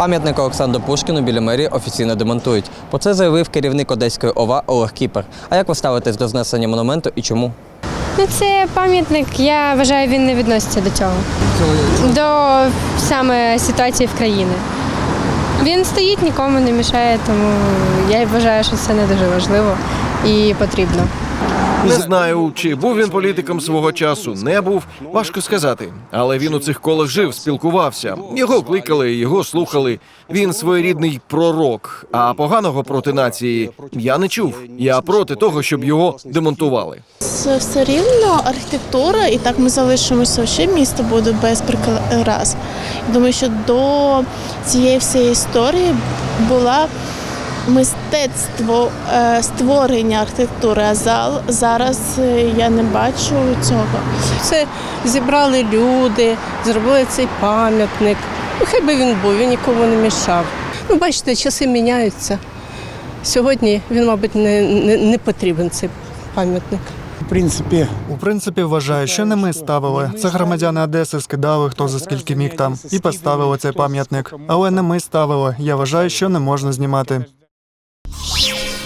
Пам'ятник Олександру Пушкіну біля мерії офіційно демонтують. Про це заявив керівник Одеської ОВА Олег Кіпер. А як ви ставитесь до знесення монументу і чому? Ну, це пам'ятник, я вважаю, він не відноситься до цього. До саме ситуації в країні. Він стоїть, нікому не мішає, тому я вважаю, що це не дуже важливо і потрібно. Не знаю, чи був він політиком свого часу, не був. Важко сказати. Але він у цих колах жив, спілкувався. Його кликали, його слухали. Він своєрідний пророк. А поганого проти нації я не чув. Я проти того, щоб його демонтували. Це все рівно архітектура, і так ми залишимося ще місто буде без прикрас. Думаю, що до цієї всієї історії була мистецтво е, створення архітектури, а зал зараз е, я не бачу цього. Це зібрали люди, зробили цей пам'ятник. Ну, хай би він був, він нікому не мішав. Ну, бачите, часи міняються. Сьогодні він, мабуть, не, не, не потрібен цей пам'ятник. В принципі, У принципі, вважаю, що не ми ставили. Це громадяни Одеси скидали, хто за скільки міг там, і поставили цей пам'ятник. Але не ми ставили. Я вважаю, що не можна знімати. you